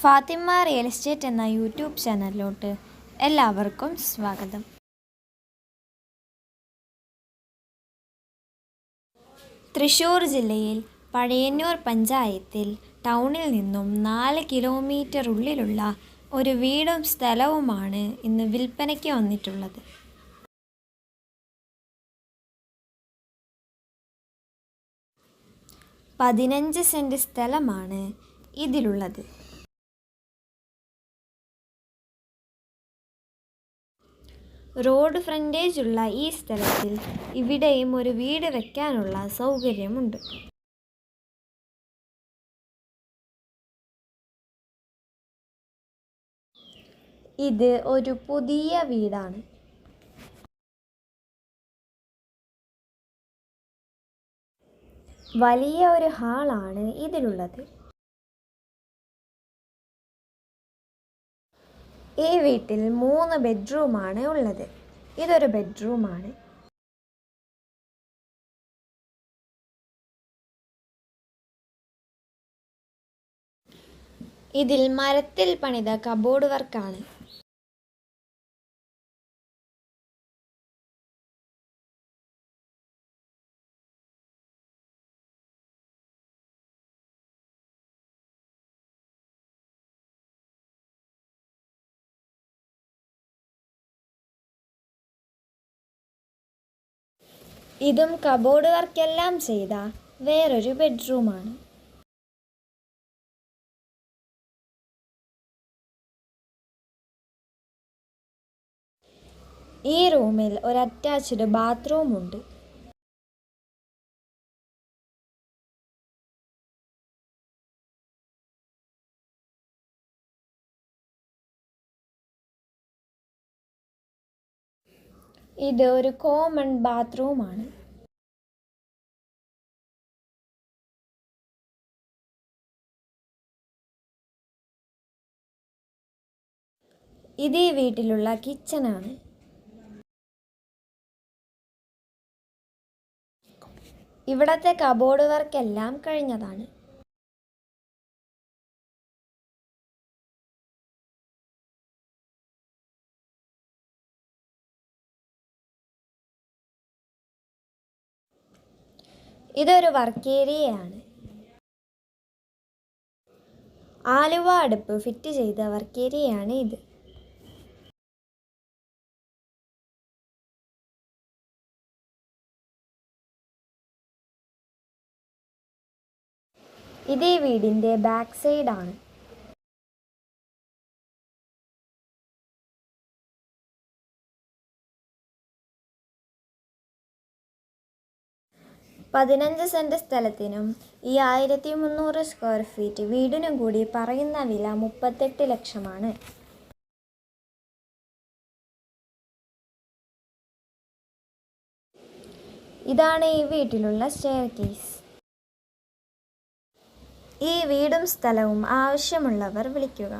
Fathima real estate എന്ന YouTube ചാനലിലോട്ട് എല്ലാവർക്കും സ്വാഗതം. തൃശ്ശൂർ ജില്ലയിൽ പഴയന്നൂർ പഞ്ചായത്തിൽ ടൗണിൽ നിന്നും നാല് കിലോമീറ്റർ ഉള്ളിലുള്ള ഒരു വീടും സ്ഥലവുമാണ് ഇന്ന് വിൽപ്പനയ്ക്ക് വന്നിട്ടുള്ളത്. പതിനഞ്ച് സെന്റ് സ്ഥലമാണ് ഇതിലുള്ളത്. റോഡ് ഫ്രണ്ടേജ് ഉള്ള ഈ സ്ഥലത്തിൽ ഇവിടെയും ഒരു വീട് വെക്കാനുള്ള സൗകര്യമുണ്ട്. ഇത് ഒരു പുതിയ വീടാണ്. വലിയ ഒരു ഹാളാണ് ഇതിലുള്ളത്. ഈ വീട്ടിൽ മൂന്ന് ബെഡ്റൂമാണ് ഉള്ളത്. ഇതൊരു ബെഡ്റൂമാണ്. ഇതിൽ മരത്തിൽ പണിത കബോർഡ് വർക്കാണ്. ഇതും കബോർഡ് വർക്കെല്ലാം ചെയ്ത വേറൊരു ബെഡ്റൂമാണ് ഈ റൂമിൽ ഒരു അറ്റാച്ച്ഡ് ബാത്റൂം ഉണ്ട്. ഇത് ഒരു കോമൺ ബാത്റൂമാണ് ഇത് വീട്ടിലുള്ള കിച്ചണാണ് ഇവിടത്തെ കബോർഡ് വർക്കെല്ലാം കഴിഞ്ഞതാണ്. ഇതൊരു വർക്ക് ഏരിയയാണ്. ആലുവ അടുപ്പ് ഫിറ്റ് ചെയ്ത വർക്ക് ഏരിയയാണ് ഇത്. ഇത് വീടിന്റെ ബാക്ക് സൈഡാണ് പതിനഞ്ച് സെന്റ് സ്ഥലത്തിനും ഈ ആയിരത്തി മുന്നൂറ് സ്ക്വയർ ഫീറ്റ് വീടിനും കൂടി പറയുന്ന വില മുപ്പത്തെട്ട് ലക്ഷമാണ്. ഇതാണ് ഈ വീട്ടിലുള്ള സ്റ്റെയർ കേസ് ഈ വീടും സ്ഥലവും ആവശ്യമുള്ളവർ വിളിക്കുക.